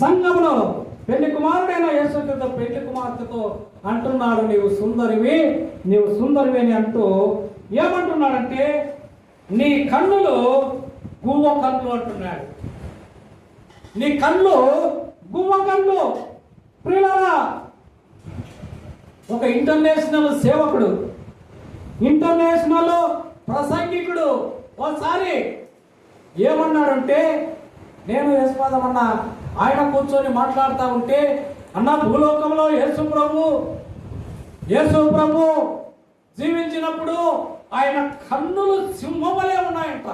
సంఘములో పెళ్ళి కుమారుడైన యేసుతో పెళ్ళి కుమార్తెతో అంటున్నాడు నీవు సుందరివి నీవు సుందరివి అని అంటూ ఏమంటున్నాడంటే నీ కన్నులు గువ్వ కన్ను అంటున్నాడు. నీ కళ్ళు గువ్వ కళ్ళు ప్రియులరా ఒక ఇంటర్నేషనల్ సేవకుడు ఇంటర్నేషనల్ ప్రసంగికుడు ఒకసారి ఏమన్నాడంటే నేను యశ్వాదమన్న ఆయన కూర్చొని మాట్లాడుతూ ఉంటే అన్న భూలోకంలో యేసు ప్రభు యేసు ప్రభు జీవించినప్పుడు ఆయన కన్నులు సింహములే ఉన్నాయంట.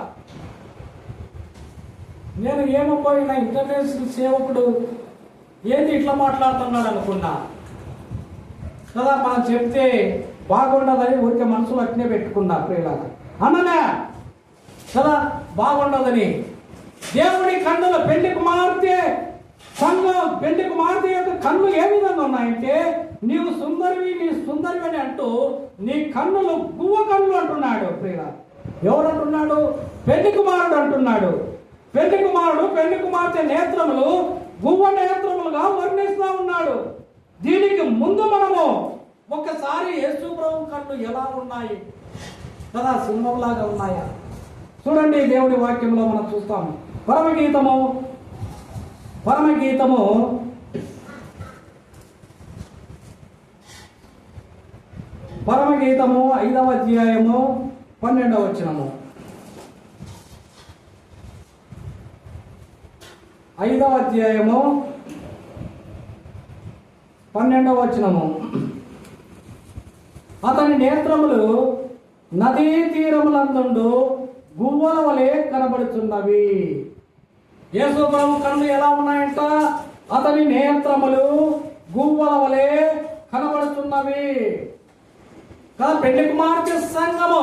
నేను ఏమపోయిన ఇంటర్నేషనల్ సేవకుడు ఏంది ఇట్లా మాట్లాడుతున్నాడు అనుకున్నా. కదా మనం చెప్తే బాగుండదని ఊరికే మనసులో అట్నే పెట్టుకున్నా ప్రియులారా అన్ననే కదా బాగుండదని దేవుడి కన్నుల పెళ్ళి కుమార్తె సంఘం పెళ్ళి కుమార్తె యొక్క కన్ను ఏ విధంగా ఉన్నాయంటే నీవు సుందరివి నీ సుందరివి అని అంటూ నీ కన్నులు గువ్వ కన్నులు అంటున్నాడు ప్రియుల. ఎవరు అంటున్నాడు పెళ్ళి కుమారుడు అంటున్నాడు. పెళ్ళి కుమారుడు పెళ్ళి కుమార్తె నేత్రములు గువ్వ నేత్రములుగా వర్ణిస్తూ ఉన్నాడు. దీనికి ముందు మనము ఒక్కసారి యేసు ప్రభు కళ్ళు ఎలా ఉన్నాయి? కదా సింహంలాగా ఉన్నాయా? చూడండి దేవుడి వాక్యంలో మనం చూస్తాము. పరమగీతము. పరమగీతము. పరమగీతము ఐదవ అధ్యాయము పన్నెండవ వచనము. ఐదవ అధ్యాయము పన్నెండవ వచనము. అతని నేత్రములు నదీ తీరములందుండు గువ్వల వలె కనబడుతున్నవి యేసు ప్రభు కళ్ళు ఎలా ఉన్నాయంట? అతని నేత్రములు గువ్వల వలె కనబడుతున్నవి. కదా పెళ్ళి కుమార్తె సంఘము.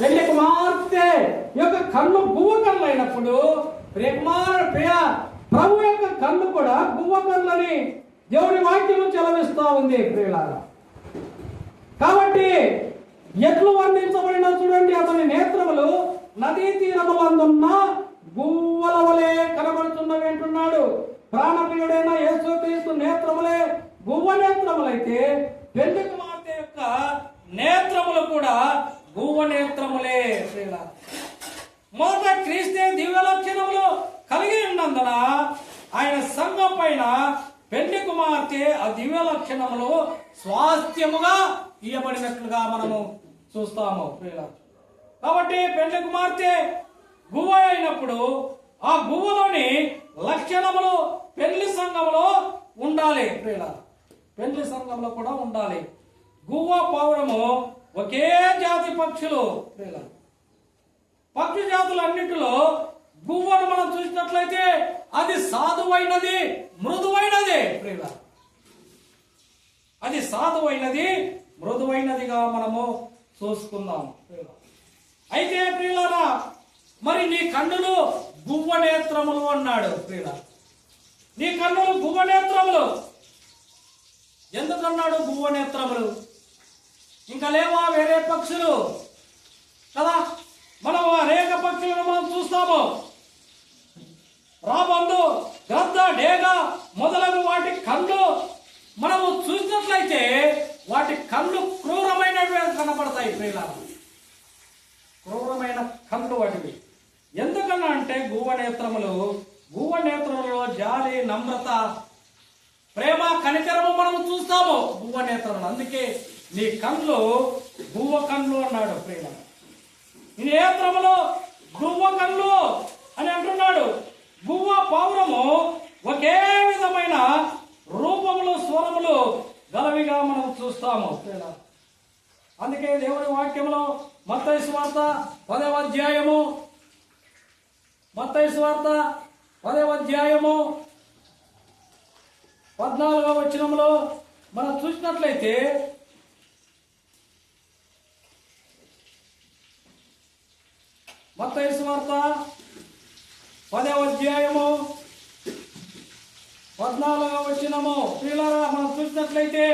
పెళ్ళి కుమార్తె యొక్క కన్ను గువ్వ కళ్ళు అయినప్పుడు ప్రియకుమారుడు ప్రియ ప్రభు యొక్క కన్ను కూడా గువ్వ కళ్ళని దేవుడి వాక్యం చెలవిస్తూ ఉంది ప్రియులారా. కాబట్టి ఎట్లు వర్ణించబడిన చూడండి అతని నేత్రములు నదీ తీరములందున్న గువ్వల వలె కనబడుతున్నవి అంటున్నాడు ప్రాణప్రియుడైన యేసుక్రీస్తు నేత్రములే గువ్వ నేత్రములైతే పెళ్ళి కుమార్తె యొక్క నేత్రములు కూడా గువ్వ నేత్రములే శ్రీల మొదట క్రీస్తే దివ్య లక్షణములు కలిగి ఉన్నందున ఆయన సంఘం పైన పెళ్ళి కుమార్తె ఆ దివ్య లక్షణములు స్వాస్థ్యముగా ఇయ్యబడినట్లుగా మనము చూస్తాము ప్రియులారా. కాబట్టి పెళ్ళి కుమార్తె గువ్వ అయినప్పుడు ఆ గువ్వలోని లక్షణములు పెళ్ళి సంఘములో ఉండాలి. ప్రియుల పెళ్ళి సంఘంలో కూడా ఉండాలి. గువ్వ పావురము ఒకే జాతి పక్షులు ప్రియుల పక్షి జాతులన్నిటిలో గువ్వను మనం చూసినట్లయితే అది సాధువైనది మృదువైనది ప్రియుల అది సాధువైనది మృదువైనదిగా మనము చూసుకుందాం అయితే ప్రియులారా మరి నీ కన్నులు గువ్వనేత్రములు అన్నాడు ప్రియుల. నీ కన్నులు గువ్వనేత్రములు ఎందుకన్నాడు గువ్వనేత్రములు ఇంకా లేవా వేరే పక్షులు? కదా మనం అనేక పక్షులను మనం చూస్తాము. రాబందు గద్ద డేగ మొదలగు వాటి కళ్ళు మనము చూసినట్లయితే వాటి కళ్ళు క్రూరమైనవి కనబడతాయి ప్రియుల క్రూరమైన కళ్ళు వాటివి. ఎందుకన్నా అంటే భూవ నేత్రములు భూవ నేత్రములలో జాలి నమ్రత ప్రేమ కనికరము మనము చూస్తాము గువ్వ నేత్రములు అందుకే నీ కళ్ళు భూవ కళ్ళు అన్నాడు ప్రేమ. నీ నేత్రములో భూవ కళ్ళు అని అంటున్నాడు. భూవ పౌరము ఒకే విధమైన రూపములు స్వరములు గలవిగా మనం చూస్తాము ప్రేమ. అందుకే దేవుని వాక్యంలో మత వార్త పదవ అధ్యాయము మత్తయి వార్త పదవ అధ్యాయము పద్నాలుగవ వచనంలో మనం చూసినట్లయితే మత్తయి వార్త పదవ అధ్యాయము పద్నాలుగవ వచనము. పిల్లరా మనం చూసినట్లయితే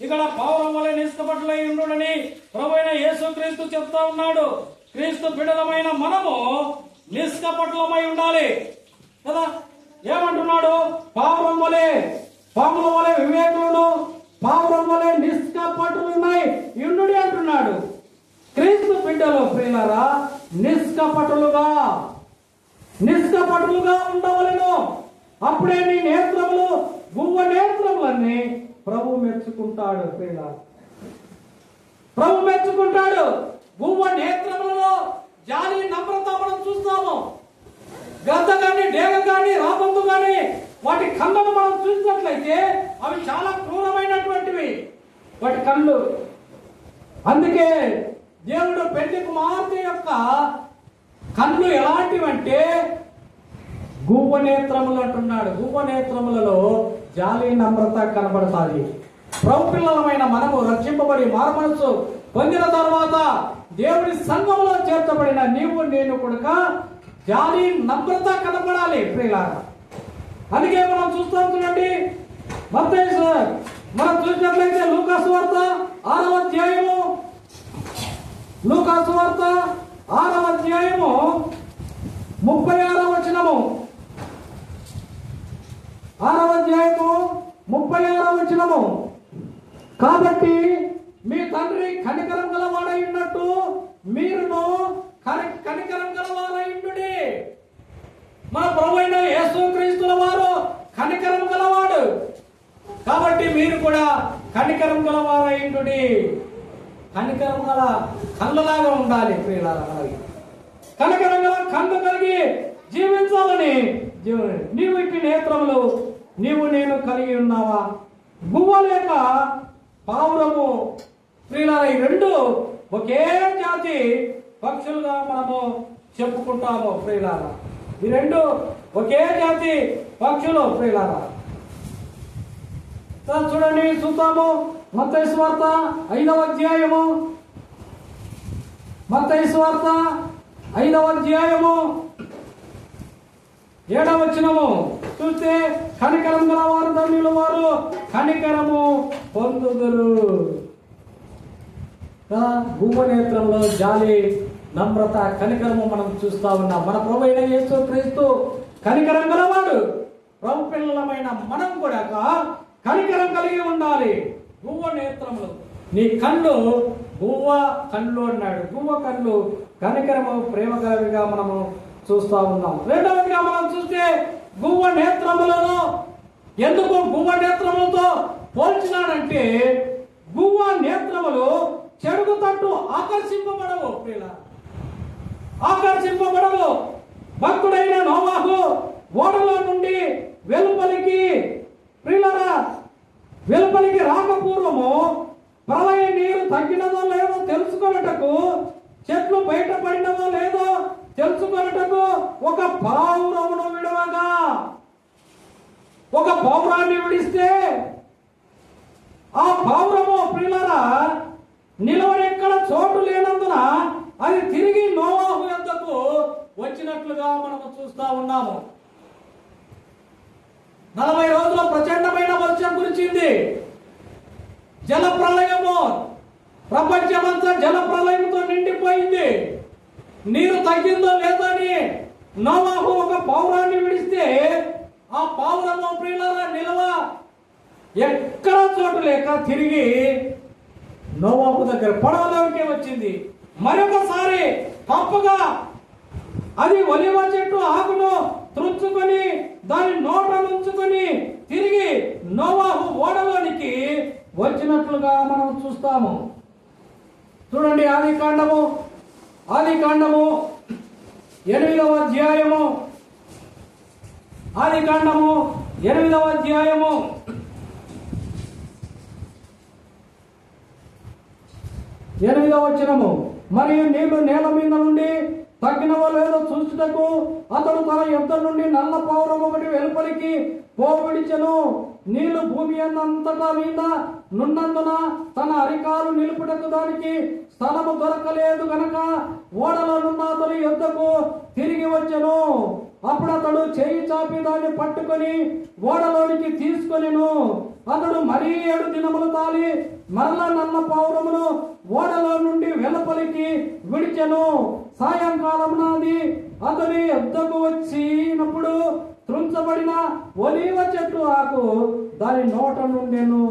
ఇక్కడ పౌరం వల్ల నిష్కపట్లై ఉండుడని ప్రభువైన యేసు క్రీస్తు చెప్తా ఉన్నాడు. క్రీస్తు బిడలమైన మనము నిష్కపటులమై ఉండాలి. కదా? ఏమంటున్నాడు? వలె పాముల వలె వివేకులను పావురం వలె నిష్కపటులున్నాయి. ఇండుడి అంటున్నాడు. క్రీస్తు బిడ్డలు ప్రియులరా నిష్కపటులుగా నిష్కపటులుగా ఉండవలను. అప్పుడే నీ నేత్రములు గువ్వ నేత్రములన్నీ ప్రభు మెచ్చుకుంటాడు ప్రియుల ప్రభు మెచ్చుకుంటాడు. గువ్వ నేత్ర జాలి నమ్రత మనం చూస్తాము గద్ద కానీ డేగ కానీ రాబందు కానీ వాటి కళ్ళను మనం చూసినట్లయితే అవి చాలా క్రూరమైనటువంటివి. వాటి కళ్ళు అందుకే దేవుడు పెళ్ళి కుమార్తె యొక్క కళ్ళు ఎలాంటివంటే గూపనేత్రములు అంటున్నాడు. గూపనేత్రములలో జాలి నమ్రత కనబడతాది. ప్రభు పిల్లలమైన మనము రక్షింపబడి మారమనసు పొందిన తర్వాత దేవుడి సంఘంలో చేర్చబడిన నీవు నేను కొడుక జాలి నమ్రత కనబడాలి ప్రియులారా. అందుకే మనం చూస్తాం చూడండి మత్తయి సార్ మనం చూసినట్లయితే లూకాసు వార్త ఆరవ అధ్యాయము. లూకాసు వార్త ఆరవ అధ్యాయము ముప్పై ఆరవ వచనము. ఆరవ అధ్యాయము ముప్పై ఆరవ వచనము. కాబట్టి మీ తండ్రి కనికరం గలవాడై ఉన్నట్టు మీరును కనికరం గలవారై ఉండుడి మన ప్రభు అయిన యేసుక్రీస్తుల వారు కనికరం గలవాడు. కాబట్టి మీరు కూడా కనికరం గలవారై కనికరం గల కళ్ళలాగా ఉండాలి ప్రియులారా. కనికరం గల కళ్ళు కలిగి జీవించాలని జీవన నీవు ఇట్టి నేత్రములు నీవు నేను కలిగి ఉన్నావా? గువ్వ లేక పావురము. ప్రియులారా ఈ రెండు ఒకే జాతి పక్షులుగా మనము చెప్పుకుంటాము ప్రియులారా. ఈ రెండు ఒకే జాతి పక్షులు ప్రియులారా చూడండి చూద్దాము మత్తయి ఐదవ అధ్యాయము మత్తయి ఐదవ అధ్యాయము ఏడవ వచ్చినము చూస్తే కనికరం గల వారు ధన్యుల వారు కనికరము పొందుదురు భూమనేత్రంలో నేత్రంలో జాలి నమ్రత కనికరము మనం చూస్తా ఉన్నాం. మన ప్రభు అయిన యేసు క్రీస్తు కనికరం గలవాడు. ప్రభు పిల్లలమైన మనం కూడా కనికరం కలిగి ఉండాలి. గువ్వ నేత్రములు. నీ కళ్ళు గువ్వ కళ్ళు అన్నాడు. గువ్వ కళ్ళు కనికరము ప్రేమ మనము చూస్తా ఉన్నాం రెండవదిగా మనం చూస్తే గువ్వ నేత్రములను ఎందుకు గువ్వ నేత్రములతో పోల్చినాడంటే గువ్వ నేత్రములు చెడుగు తట్టు ఆకర్షింపబడవు ప్రియుల. ఆకర్షింపబడవు. భక్తుడైన నోవాహు ఓడలో నుండి వెలుపలికి ప్రిలరా వెలుపలికి రాకపూర్వము ప్రళయ నీరు తగ్గినదో లేదో తెలుసుకొనుటకు చెట్లు బయటపడినదో లేదో తెలుసుకొనుటకు ఒక పావురమును విడవగా. ఒక పౌరాన్ని విడిస్తే ఆ పౌరము ప్రిలరా నిలవనెక్కడ చోటు లేనందున అది తిరిగి నోవాహు ఎంతకు వచ్చినట్లుగా మనము చూస్తా ఉన్నాము. నలభై రోజుల ప్రచండమైన వర్షం కురిచింది. జల ప్రళయము ప్రపంచమంతా జల ప్రళయంతో నిండిపోయింది. నీరు తగ్గిందో లేదో అని నోవాహు ఒక పౌరాన్ని విడిస్తే ఆ పౌరము ప్రియులరా నిల్వ ఎక్కడ చోటు లేక తిరిగి నోవాహు దగ్గర పడవలోకి వచ్చింది. మరొకసారి తప్పగా అది ఒలివ చెట్టు ఆకును త్రుచ్చుకొని దాని నోట నుంచుకొని తిరిగి నోవాహు ఓడలోనికి వచ్చినట్లుగా మనం చూస్తాము. చూడండి ఆది కాండము. ఆది కాండము ఎనిమిదవ అధ్యాయము. ఆది కాండము ఎనిమిదవ అధ్యాయము. ఎనిమిదవ వచనము. మరియు నీళ్ళు నేల మీద నుండి తగ్గినవో లేదో చూచుటకు అతడు తన యుద్ధం నుండి నల్ల పౌరం ఒకటి వెలుపలికి పోవిడిచెను. నీళ్ళు భూమి అంతటా మీద నున్నందున తన అరికాలు నిలుపుటకు దానికి స్థలము దొరకలేదు గనక ఓడలో నున్న అతని యుద్ధకు తిరిగి వచ్చెను. అప్పుడు అతడు చేయి చాపి దాన్ని పట్టుకొని ఓడలోనికి తీసుకొనిను. అతడు మరీ ఏడు దినములు తాలి మరల నల్ల పౌరమును ఓడలో నుండి వెలుపలికి విడిచెను. సాయంకాలం నాది అతని యుద్ధకు వచ్చినప్పుడు త్రుంచబడిన ఒలీవ చెట్టు ఆకు దాని నోట నుండెను.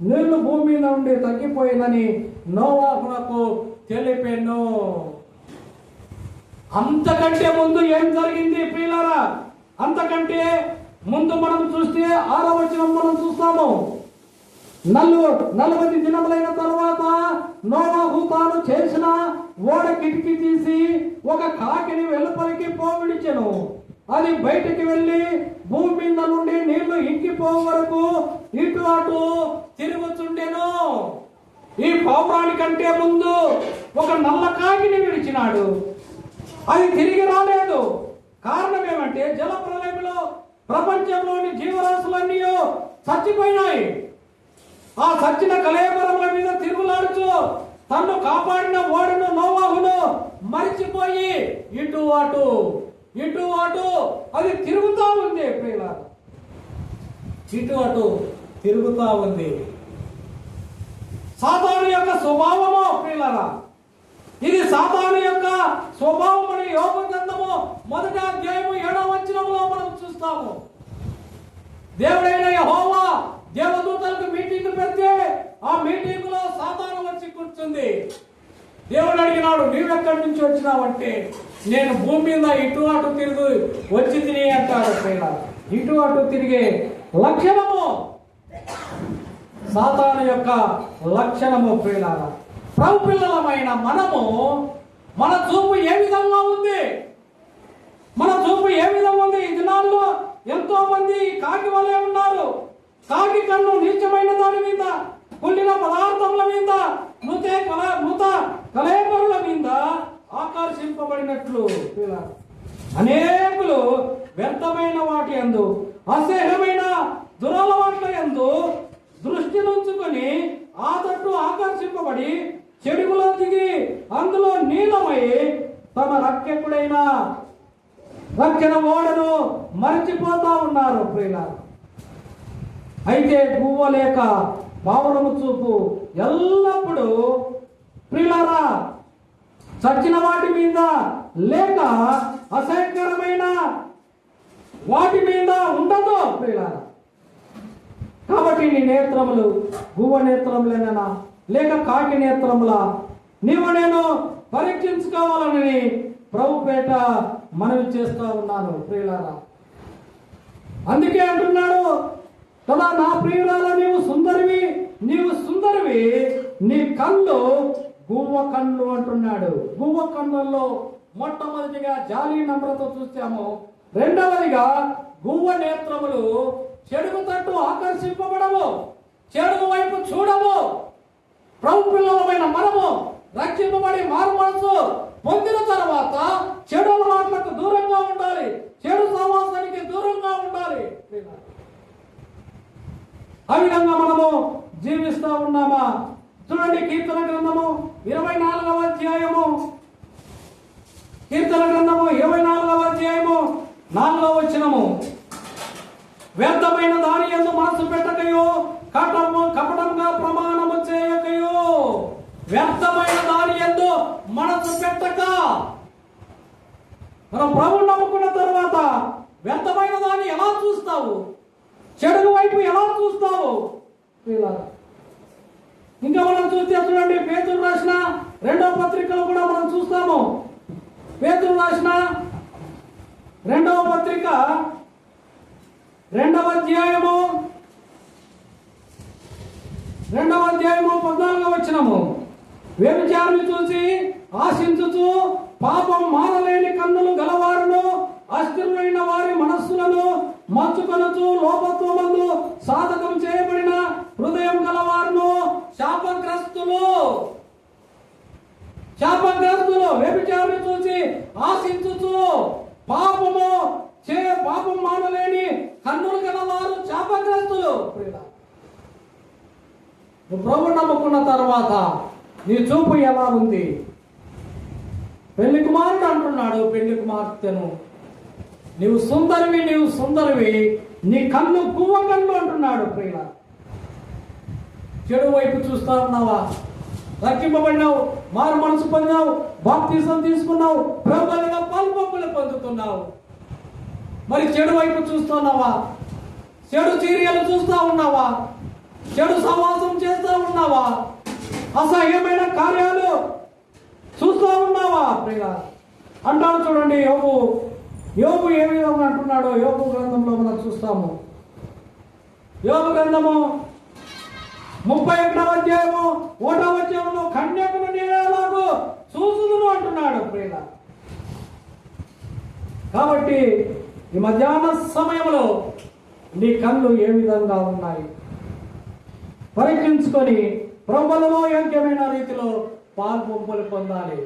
నీళ్ళు భూమి నుండి తగ్గిపోయిందని నోవాహునకు తెలిపెను. అంతకంటే ముందు ఏం జరిగింది ప్రియులారా? అంతకంటే ముందు మనం చూస్తే ఆరవచనం మనం చూస్తాము. నల్లు నలభై దినములైన తర్వాత నోవాహు తాను చేసిన ఓడ కిటికీ తీసి ఒక కాకిని వెలుపలికి పోవిడిచెను. అది బయటికి వెళ్ళి భూమి మీద నుండి నీళ్ళు ఇంకిపో వరకు ఇటు అటు తిరుగుతుండెను ఈ పౌరానికంటే ముందు ఒక నల్ల కాకిని విడిచినాడు. అది తిరిగి రాలేదు. కారణం ఏమంటే జల ప్రళయంలో ప్రపంచంలోని జీవరాశులన్నీ చచ్చిపోయినాయి. ఆ సచ్చిన కలేబరముల మీద తిరుగులాడుతూ తన్ను కాపాడిన ఓడను నోవాహును మరిచిపోయి ఇటు అటు. ఇటు అటు అది తిరుగుతూ ఉంది ప్రియులారా. ఇటు అటు తిరుగుతూ ఉంది. సాతాను యొక్క స్వభావము ప్రియులారా? ఇది సాతాను యొక్క స్వభావం అని యోగ గ్రంథము మొదటి అధ్యాయము ఏడవ వచనంలో మనం చూస్తాము. దేవుడైన యెహోవా దేవదూతలకు మీటింగ్ పెడితే ఆ మీటింగ్లో సాతాను వచ్చి కూర్చుంది. దేవుడు అడిగినాడు నీవెక్కడి నుంచి వచ్చినావంటే నేను భూమి మీద ఇటు అటు తిరుగు వచ్చి తిని అంటాడు ఇటు అటు తిరిగే లక్షణము సాతాను యొక్క లక్షణము ప్రియులారా. ప్రభు పిల్లలమైన మనము మన చూపు ఏ విధంగా ఉంది? మన చూపు ఏ విధంగా ఉంది? ఈ దినాల్లో ఎంతో మంది కాకి వలె ఉన్నారు. కాకి కన్ను నీచమైన దాని మీద కుళ్ళిన పదార్థముల మీద మృతే కల నృత కలేబరుల మీద ఆకర్షింపబడినట్లు అనేకులు వ్యర్థమైన వాటి అందు అసహ్యమైన దురలవాట్ల యందు దృష్టి నుంచుకొని ఆ తట్టు ఆకర్షింపబడి చెడుగులో దిగి అందులో నీలమై తమ రక్షకుడైన రక్షణ ఓడను మరచిపోతా ఉన్నారు ప్రియులారా అయితే గువ్వ భావనము చూపు ఎల్లప్పుడూ ప్రియులారా చచ్చిన వాటి మీద లేక అసహ్యకరమైన వాటి మీద ఉండదు ప్రియులారా కాబట్టి నీ నేత్రములు భువ నేత్రములేనా లేక కాకి నేత్రముల నీవు నేను పరీక్షించుకోవాలని ప్రభుపేట మనవి చేస్తూ ఉన్నాను ప్రియులారా అందుకే అంటున్నాడు కదా నా ప్రియురాల నీవు సుందరివి నీవు సుందరివి నీ కళ్ళు గువ్వ కళ్ళు అంటున్నాడు. గువ్వ కళ్ళల్లో మొట్టమొదటిగా జాలి నమ్రత చూస్తాము. రెండవదిగా గువ్వ నేత్రములు చెడుగు తట్టు ఆకర్షింపబడవు. చెడుగు వైపు చూడము ప్రభు పిల్లలమైన మనము రక్షింపబడి మారు మనసు పొందిన తర్వాత చెడు అలవాట్లకు దూరంగా ఉండాలి. చెడు సమాసానికి దూరంగా ఉండాలి. ఆ విధంగా మనము జీవిస్తూ ఉన్నామా? చూడండి కీర్తన గ్రంథము ఇరవై నాలుగవ అధ్యాయము. కీర్తన గ్రంథము ఇరవై నాలుగవ అధ్యాయము నాలుగవ వచ్చినము వ్యర్థమైన దాని ఎందు మనసు పెట్టకయో కటము కపటంగా ప్రమాణము చేయకయో. వ్యర్థమైన దాని ఎందు మనసు పెట్టక. మనం ప్రభు నమ్ముకున్న తర్వాత వ్యర్థమైన దాన్ని ఎలా చూస్తావు? చెడు వైపు ఎలా చూస్తావు? ఇంకా మనం చూస్తే చూడండి పేతులు రాసిన రెండవ పత్రికలో కూడా మనం చూస్తాము. పేతులు రాసిన రెండవ పత్రిక రెండవ అధ్యాయము రెండవ అధ్యాయము పద్నాలుగవ వచ్చినము వ్యభిచారులు చూసి ఆశించుచు పాపం మానలేని కన్నులు గలవారును అస్థిరులైన వారి మనస్సులను మచ్చుకొనచు లోపత్వమందు సాధకం చేయబడిన హృదయం గలవారును శాపగ్రస్తులు. శాపగ్రస్తులు వ్యభిచారులు చూసి ఆశించుచు పాపము చే పాపం మానలేని కన్నులు గలవారు శాపగ్రస్తులు. నువ్వు ప్రభు నమ్ముకున్న తర్వాత నీ చూపు ఎలా ఉంది? పెళ్ళి కుమారుడు అంటున్నాడు పెళ్ళి కుమార్తెను. నీవు సుందరివి నీవు సుందరివి నీ కన్ను పువ్వ కన్ను అంటున్నాడు ప్రియుల. చెడు వైపు చూస్తా ఉన్నావా? రక్షింపబడినావు మారు మనసు పొందావు బాప్తీసం తీసుకున్నావు ప్రభుత్వంగా పాల్పొప్పులు పొందుతున్నావు. మరి చెడు వైపు చూస్తున్నావా చెడు చీరియలు చూస్తా ఉన్నావా? చెడు సమాసం చేస్తా ఉన్నావా? అసహ్యమైన కార్యాలు చూస్తా ఉన్నావా ప్రియ అంటాడు చూడండి యోగు యోగు ఏ విధంగా అంటున్నాడో యోగు గ్రంథంలో మనం చూస్తాము. యోగ గ్రంథము ముప్పై ఒకటవ అధ్యాయము ఒకటవ అధ్యాయంలో కన్యకును నేలాగు చూసుదును అంటున్నాడు ప్రియుల. కాబట్టి ఈ మధ్యాహ్న సమయంలో నీ కళ్ళు ఏ విధంగా ఉన్నాయి? పరీక్షించుకొని ప్రభులలో యోగ్యమైన రీతిలో పాల్పొంపులు పొందాలి.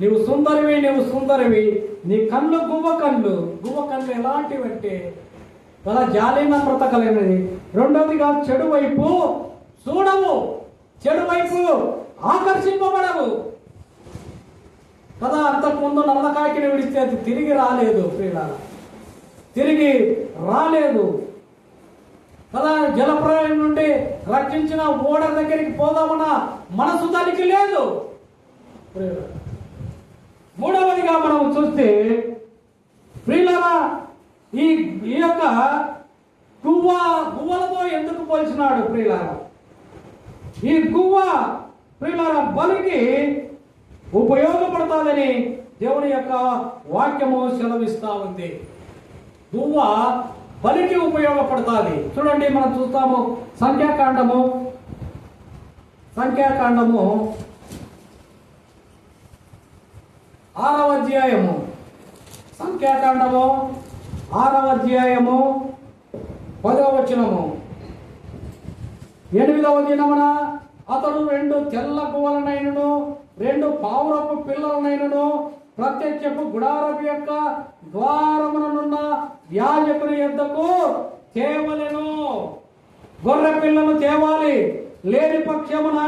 నీవు సుందరివి నీవు సుందరివి నీ కళ్ళు గువ్వ కళ్ళు. గువ్వ కళ్ళు ఎలాంటివి అంటే చాలా జాలీన బ్రతకలేనిది రెండవదిగా చెడు వైపు చూడవు. చెడు వైపు ఆకర్షింపబడవు. కదా అంతకుముందు నల్లకాయకిని విడిస్తే అది తిరిగి రాలేదు ప్రియుల తిరిగి రాలేదు. కదా జలప్రాయం నుండి రక్షించిన ఓడ దగ్గరికి పోదామన్న మనసు దానికి లేదు ప్రియుల మూడవదిగా మనం చూస్తే ప్రియులరా ఈ ఈ యొక్క గువ్వ గువ్వలతో ఎందుకు పోల్చినాడు ప్రియులారా? ఈ గువ్వ ప్రియులారా బలికి ఉపయోగపడతాదని దేవుని యొక్క వాక్యము సెలవిస్తా ఉంది. గువ్వ బలికి ఉపయోగపడుతుంది. చూడండి మనం చూస్తాము సంఖ్యాకాండము. సంఖ్యాకాండము ఆరవ అధ్యాయము. సంఖ్యాకాండము ఆరవ అధ్యాయము పదవ వచనము. ఎనిమిదవ దినమున అతడు రెండు తెల్ల గువ్వలనైనను రెండు పావురపు పిల్లలనైనను ప్రత్యక్షపు గుడారపు యొక్క ద్వారముననున్న యాజకుని యొద్దకు తేవలెను. గొర్రె పిల్లను తేవాలి. లేని పక్షమున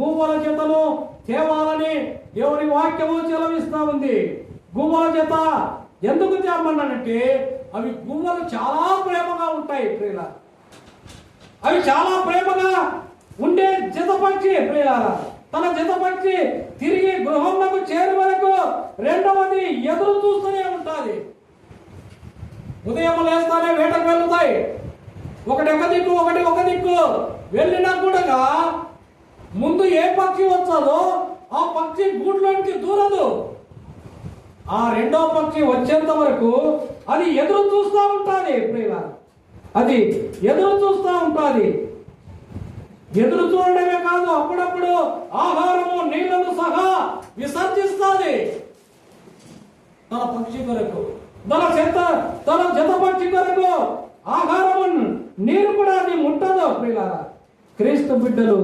గువ్వల జతను తేవాలని దేవుని వాక్యము చెలవిస్తా ఉంది. గువ్వల జత ఎందుకు తేమన్నానంటే అవి గువ్వలు చాలా ప్రేమగా ఉంటాయి ప్రియుల అవి చాలా ప్రేమగా ఉండే జతపక్షి ప్రియులారా. తన జతపక్షి తిరిగి గృహంలోకి చేరు వరకు రెండవది ఎదురు చూస్తూనే ఉంటుంది. ఉదయం లేస్తానే వేటకు వెళ్తాయి. ఒకటి ఒక దిక్కు ఒకటి ఒక దిక్కు. వెళ్ళినా కూడా ముందు ఏ పక్షి వచ్చాదో ఆ పక్షి గూట్లోనికి దూరదు. ఆ రెండో పక్షి వచ్చేంత వరకు అది ఎదురు చూస్తూ ఉంటుంది ప్రియుల అది ఎదురు చూస్తూ ఉంటుంది. ఎదురు చూడడమే కాదు అప్పుడప్పుడు ఆహారము నీళ్ళను సహా విసర్జిస్తుంది. తన పక్షి కొరకు తన చెత్త తన జత పక్షి కొరకు ఆహారము నీరు కూడా అది ముట్టదు ప్రియులారా. క్రీస్తు బిడ్డలు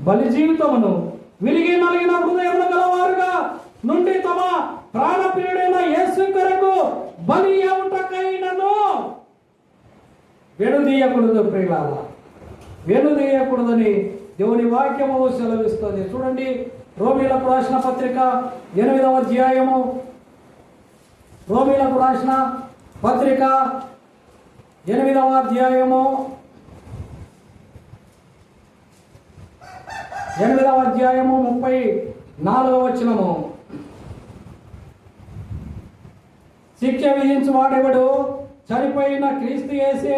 బలి జీవితమును విరిగి నలిగిన హృదయములు గలవారుగా నుండి తమ ప్రాణప్రియుడైన యేసు కొరకు బలి అవుటకైనను వెనుదీయకూడదు ప్రియులారా. వెనుదీయకూడదని దేవుని వాక్యము సెలవిస్తుంది. చూడండి రోమిలకు రాసిన పత్రిక ఎనిమిదవ అధ్యాయము. రోమిలకు రాసిన పత్రిక ఎనిమిదవ అధ్యాయము. ఎనిమిదవ అధ్యాయము ముప్పై నాలుగవ వచనము. శిక్ష విధించువాడెవడు? చనిపోయిన క్రీస్తు వేసి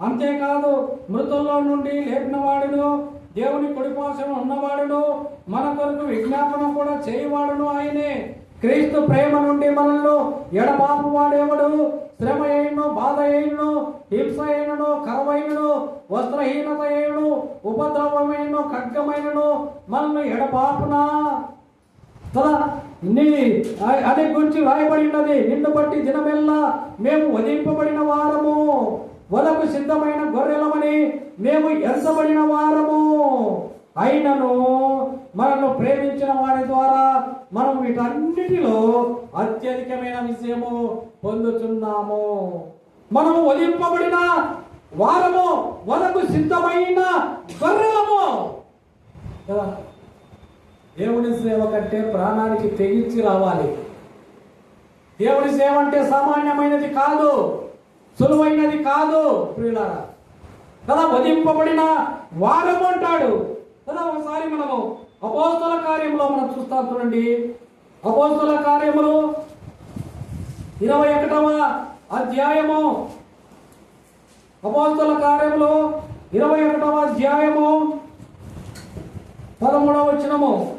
అంతేకాదు మృతుల్లో నుండి లేపిన వాడును దేవుని కుడిపాసన ఉన్నవాడును మన కొరకు విజ్ఞాపనం కూడా చేయవాడును ఆయనే. క్రీస్తు ప్రేమ నుండి మనల్ని ఎడబాపు వాడేవాడు శ్రమ అయినను బాధ అయినను హింస అయినను కరవైనను వస్త్రహీనత అయినను ఉపద్రవమైనను ఖడ్గమైనను మనల్ని ఎడబాపునా? కదా నీ అదే గురించి రాయబడి ఉన్నది నిన్ను బట్టి దినమెల్లా మేము వధింపబడిన వారము. వలకు సిద్ధమైన గొర్రెలమని మేము ఎంచబడిన వారము. అయినను మనల్ని ప్రేమించిన వారి ద్వారా మనం వీటన్నిటిలో అత్యధికమైన విషయము పొందుతున్నాము మనము వధింపబడిన వారము మనకు సిద్ధమైన గర్రము కదా? దేవుని సేవ కంటే ప్రాణానికి తెగించి రావాలి. దేవుని సేవ అంటే సామాన్యమైనది కాదు సులువైనది కాదు ప్రియులారా. కదా? వధింపబడిన వారము అంటాడు. కదా? ఒకసారి మనము అపోస్తుల కార్యంలో మనం చూస్తాం చూడండి. అపోస్తుల కార్యములు ఇరవై ఒకటవ అధ్యాయము. అపోస్తుల కార్యములు ఇరవై ఒకటవ అధ్యాయము. పదమూడవ వచనము.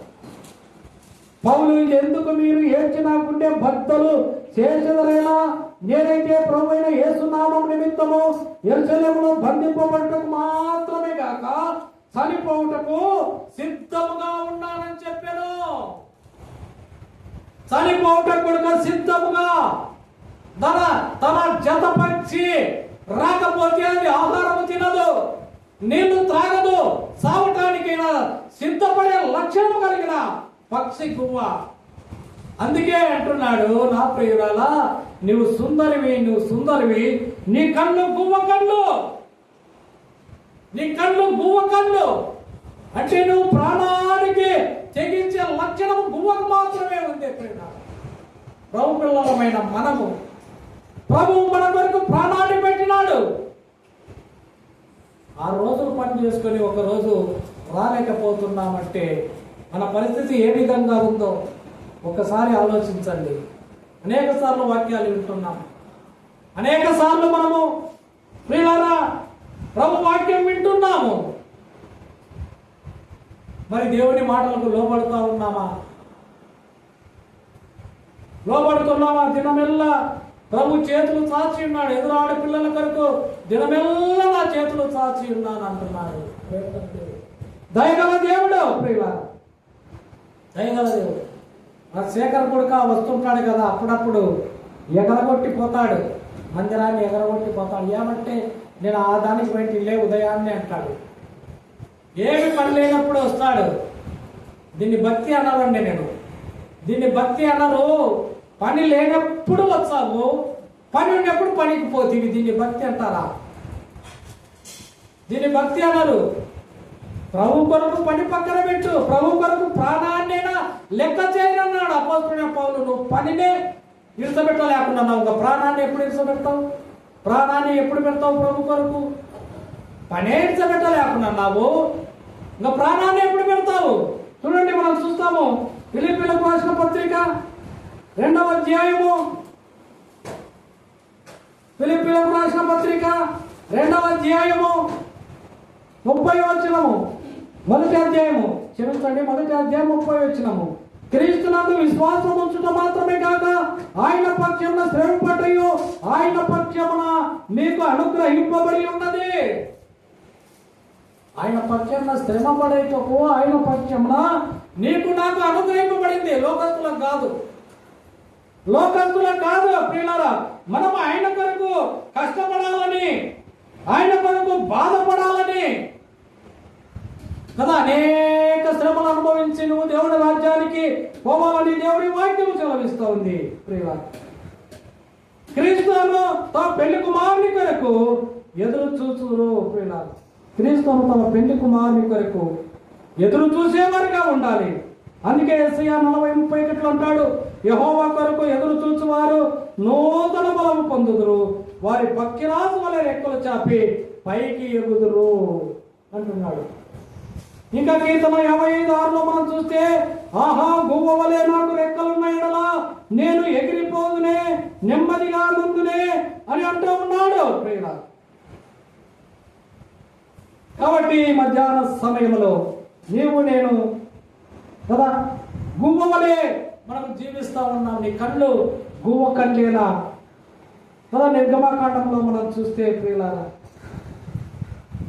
పౌలు ఎందుకు మీరు ఏడ్చి గుండె భక్తులు చేసేదరేలా నేనైతే ప్రభు అయిన యేసునామం నిమిత్తము ఎరుసలేములో బంధింపబడటం మాత్రమే కాక చనిపోవుటకు సిద్ధముగా ఉన్నానని చెప్పాను. చనిపోవటం కూడా సిద్ధముగా తన తన జతపక్షి రాకపోతే అది ఆహారము తినదు నీళ్ళు త్రాగదు సావటానికైనా సిద్ధపడే లక్షణం కలిగిన పక్షి గువ్వ అందుకే అంటున్నాడు నా ప్రియురాల నువ్వు సుందరివి నువ్వు సుందరివి నీ కళ్ళు గువ్వ కళ్ళు నీ కళ్ళు గువ్వ కళ్ళు. అంటే నువ్వు ప్రాణానికి తెగించే లక్షణం గువ్వకు మాత్రమే ఉంది ప్రియురాల ప్రభు పిల్లలమైన మనము. ప్రభువు మన కొరకు ప్రాణాన్ని పెట్టినాడు. ఆ రోజులు పని చేసుకొని ఒకరోజు రాలేకపోతున్నామంటే మన పరిస్థితి ఏ విధంగా ఉందో ఒకసారి ఆలోచించండి. అనేక సార్లు వాక్యాలు వింటున్నాం. అనేక సార్లు మనము ప్రియులారా ప్రభు వాక్యం వింటున్నాము. మరి దేవుని మాటలకు లోబడుతూ ఉన్నామా? లోబడుతున్నామా? దినమెల్లా ప్రభు చేతులు చాచి ఉన్నాడు. ఎదురాడు పిల్లల కొరకు దినమెల్లా నా చేతులు చాచి ఉన్నాను అంటున్నాడు దయగల దేవుడు ప్రియుల దయగల దేవుడు. ఆ శేఖర్ కొడుక వస్తుంటాడు కదా అప్పుడప్పుడు ఎగరగొట్టి పోతాడు మందిరాన్ని ఎగరగొట్టిపోతాడు. ఏమంటే నేను ఆ దానికి బయట లే ఉదయాన్నే అంటాడు. ఏమి పని లేనప్పుడు వస్తాడు. దీన్ని భక్తి అనాలండి నేను. దీన్ని భక్తి అనరు. పని లేనప్పుడు వచ్చావు. పని ఉన్నప్పుడు పనికి పోతీవి దీన్ని భక్తి అంటారా? దీన్ని భక్తి అనరు. ప్రభు కొరకు పని పక్కన పెట్టు. ప్రభు కొరకు ప్రాణాన్నైనా లెక్క చేయనన్నాడు అపోతున్న పౌలు. నువ్వు పనినే ఇడిసబెట్టలేకుండా ఒక ప్రాణాన్ని ఎప్పుడు ఇడిసబెడతావు ప్రాణాన్ని ఎప్పుడు పెడతావు ప్రభు కొరకు? పనేడ్చబెట్ట లేకుండా నావు ఇంకా ప్రాణాన్ని ఎప్పుడు పెడతావు? చూడండి మనం చూస్తాము. పిలిపిలకు రాసిన పత్రిక రెండవ అధ్యాయము. పిలిపిలకు రాసిన పత్రిక రెండవ అధ్యాయము. ముప్పై వచ్చినము మొదటి అధ్యాయము. క్షమించండి మొదటి అధ్యాయం ముప్పై వచ్చినము క్రీస్తునందు విశ్వాసం ఉంచుట మాత్రమే కాక ఆయన పక్షమున శ్రమపడ్డయు ఆయన పక్షమున మీకు అనుగ్రహింపబడి ఉన్నది. ఆయన పక్షమున శ్రమ పడేటకు ఆయన పక్షమున నీకు నాకు అనుగ్రహింపబడింది. లోకస్తులకు కాదు. లోకస్తులకు కాదు ప్రియులారా. మనం ఆయన కొరకు కష్టపడాలని ఆయన కొరకు బాధపడాలని కదా అనేక శ్రమలు అనుభవించి నువ్వు దేవుడి రాజ్యానికి పోవాలని దేవుడి వాక్యం సెలవిస్తూ ఉంది. ప్రియులారా క్రీస్తును తమ పెళ్ళి కుమారుని కొరకు ఎదురు చూచురు. ప్రియులారా క్రీస్తును తమ పెళ్ళి కుమారుని కొరకు ఎదురు చూసేవారుగా ఉండాలి. అందుకే ఎస్ఐ నలభై ముప్పై ఒకట్లు అంటాడు యహోవా కొరకు ఎదురు చూచువారు నూతన బలము పొందుదురు. వారి పక్కిరాజు వలె రెక్కలు చాపి పైకి ఎగుదురు అంటున్నాడు. ఇంకా కీర్తన యాభై ఐదు ఆరులో మనం చూస్తే ఆహా గువ్వ వలె నాకు రెక్కలున్నాయడలా నేను ఎగిరిపోదునే నెమ్మదిగా ముందునే అని అంటూ ఉన్నాడు ప్రియుల కాబట్టి మధ్యాహ్న సమయంలో నీవు నేను కదా గువ్వ వలె మనం జీవిస్తా ఉన్నాం. నీ కళ్ళు గువ్వ కళ్ళేలా కదా నిర్గమాకాండంలో మనం చూస్తే ప్రియులారా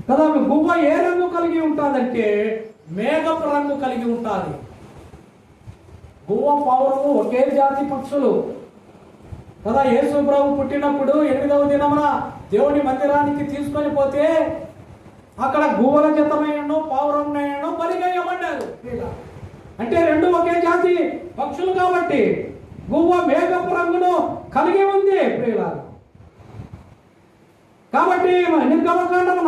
కదా గువ్వ ఏ రంగు కలిగి ఉంటుందంటే మేఘపు రంగు కలిగి ఉంటుంది. గువ్వ పౌరము ఒకే జాతి పక్షులు. కదా యేసుప్రభు పుట్టినప్పుడు ఎనిమిదవ దినమున దేవుని మందిరానికి తీసుకొని పోతే అక్కడ గువ్వల జతమైనను పౌరమైనను బలిగయ్యమన్నారు అంటే రెండు ఒకే జాతి పక్షులు కాబట్టి గువ్వ మేఘపు రంగును కలిగి ఉంది ప్రియులారు కాబట్టి మన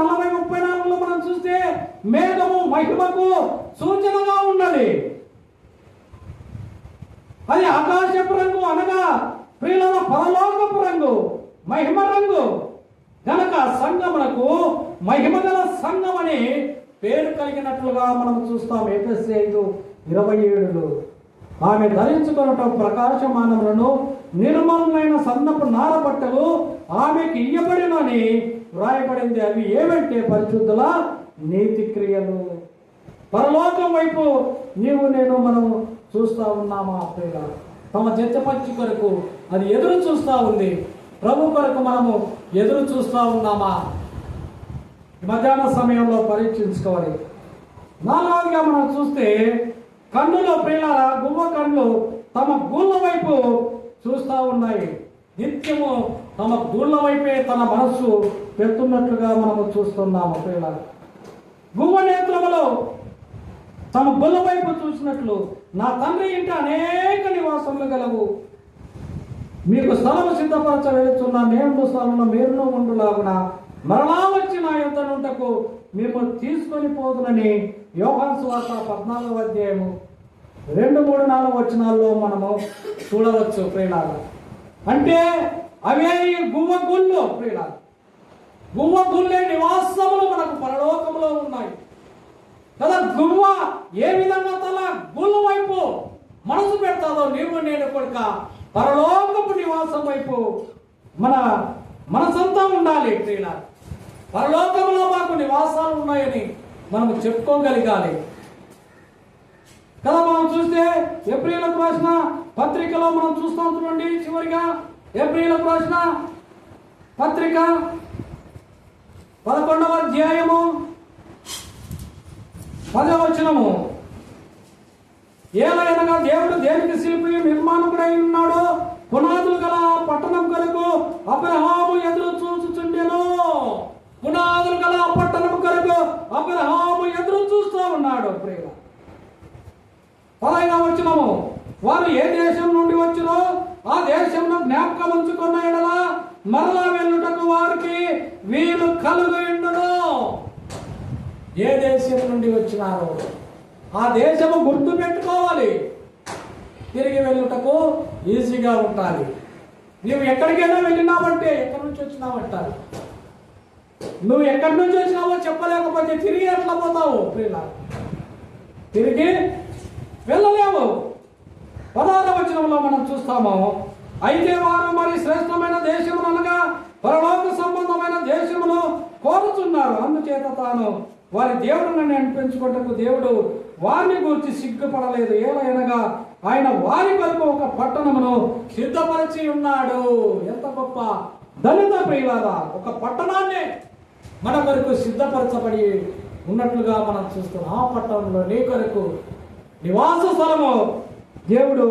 నలభై ముప్పై నాలుగులో మనం చూస్తే మేఘము మహిమకు సూచనగా ఉన్నది. అది ఆకాశపు రంగు అనగా ప్రియుల పరలోకపు రంగు మహిమ రంగు. గనక సంగమునకు మహిమ గల సంఘం అని పేరు కలిగినట్లుగా మనం చూస్తాం. ఏపీఎస్సీ ఐదు ఇరవై ఏడులో. ఆమె ధరించుకొనట ప్రకాశమానములను నిర్మలమైన సన్నపు నార బట్టలు ఆమెకి ఇయ్యబడినని వ్రాయబడింది. అవి ఏమంటే పరిశుద్ధుల నీతి క్రియలు పరలోకం వైపు నీవు నేను మనం చూస్తా ఉన్నామా? ప్రియుల తమ జత్తపచ్చి కొరకు అది ఎదురు చూస్తా ఉంది. ప్రభు కొరకు మనము ఎదురు చూస్తా ఉన్నామా? మధ్యాహ్న సమయంలో పరీక్షించుకోవాలి. నాలుగవదిగా మనం చూస్తే కన్నులో పిల్లల గువ్వ కన్ను తమ గూళ్ళ వైపు చూస్తా ఉన్నాయి. నిత్యము తమ గూళ్ళ వైపే తన మనస్సు పెడుతున్నట్లుగా మనము చూస్తున్నాము ప్రియుల గువ్వ నేత్రములో తమ గుళ్ళ వైపు చూసినట్లు నా తండ్రి ఇంట అనేక నివాసములు గలవు. మీకు స్థలము సిద్ధపరచ వెళుతున్న నేను స్థలంలో మీరును ఉండులాగున మరలా వచ్చి నా యుద్ధ నుంటకు మేము తీసుకొని పోదునని యోహాన్ సువార్త పద్నాలుగు అధ్యాయము రెండు మూడు నాలుగు వచనాల్లో మనము చూడవచ్చు ప్రియులారా. అంటే అవే ఈ గువ్వ గుళ్ళు ప్రియులారా. గువ్వ గుళ్ళే నివాసములు మనకు పరలోకములో ఉన్నాయి. కదా గువ్వ ఏ విధంగా తల గుళ్ళు వైపు మనసు పెడతాదో నీవు నేను కొడుక పరలోకపు నివాసం వైపు మన మనసంతా ఉండాలి ప్రియుల పరలోకంలో మాకు నివాసాలు ఉన్నాయని మనం చెప్పుకోగలగాలి. కదా మనం చూస్తే ఏప్రిల్కు రాసిన పత్రికలో మనం చూస్తాం చూడండి చివరిగా. ఏప్రిల్కు రాసిన పత్రిక పదకొండవ అధ్యాయము పదవచనము. ఏలైనగా దేవుడు దేనికి శిల్పి నిర్మాణకుడై ఉన్నాడు పునాదులు గల పట్టణం కొరకు అబ్రహాము ఎదురు చూచుచుండెను. పునాదులు గల ఆ పట్టణం కొరకు అబ్రహాము ఎదురు చూస్తూ ఉన్నాడు ప్రియుల. పదైన వచ్చినము వారు ఏ దేశం నుండి వచ్చినో ఆ దేశంలో జ్ఞాపకం ఉంచుకున్న ఎడల మరలా వెళ్ళుటకు వారికి వీలు కలుగుండును ఏ దేశం నుండి వచ్చినారో ఆ దేశము గుర్తు పెట్టుకోవాలి. తిరిగి వెళ్ళుటకు ఈజీగా ఉండాలి. నీవు ఎక్కడికైనా వెళ్ళినావంటే ఎక్కడి నుంచి వచ్చినావంటారు? నువ్వు ఎక్కడి నుంచి వచ్చినావో చెప్పలేకపోతే తిరిగి ఎట్లా పోతావు? ప్రియుల తిరిగి వెళ్ళలేవు. పదార్థ వచనంలో మనం చూస్తాము అయితే వారు మరి శ్రేష్టమైన దేశమును అనగా పరలోక సంబంధమైన దేశమును కోరుతున్నారు. అందుచేత తాను వారి దేవుడిని అనిపించుకుంటకు దేవుడు వారిని గురించి సిగ్గుపడలేదు. ఏలైనగా ఆయన వారి కొరకు ఒక పట్టణమును సిద్ధపరిచి ఉన్నాడు. ఎంత గొప్ప దళిత ప్రియులారా ఒక పట్టణాన్ని మన కొరకు సిద్ధపరచబడి ఉన్నట్లుగా మనం చూస్తున్నాం. ఆ పట్టణంలో నీ కొరకు నివాస స్థలము దేవుడు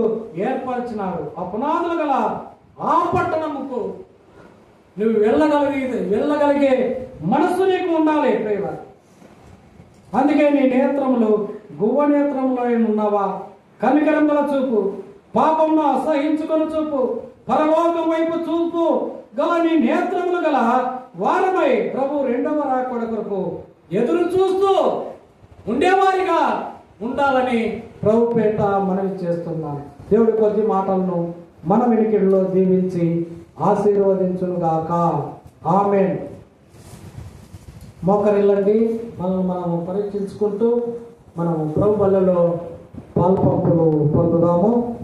ఏర్పరిచినాడు. ఆ పునాదులు గల ఆ పట్టణముకు నువ్వు వెళ్ళగలిగే వెళ్ళగలిగే మనస్సు నీకు ఉండాలి ప్రేమ. అందుకే నీ నేత్రములు గువ్వ నేత్రంలో ఉన్నావా కనికరంగల చూపు పాపమును అసహించుకొని చూపు పరలోకం వైపు చూపు గల నీ నేత్రములు గల వారమై ప్రభు రెండవ రాకడ కొరకు ఎదురు చూస్తూ ఉండేవారిగా ఉండాలని ప్రభు పేట మనవి చేస్తున్నాను దేవుడి కొద్ది మాటలను మన వినికిడిలో దీవించి ఆశీర్వదించునుగాక. ఆమె మోకరిల్లండి. మనల్ని మనం పరీక్షించుకుంటూ మనం ప్రభు బలలో పాల్పంపులు పొందుదాము.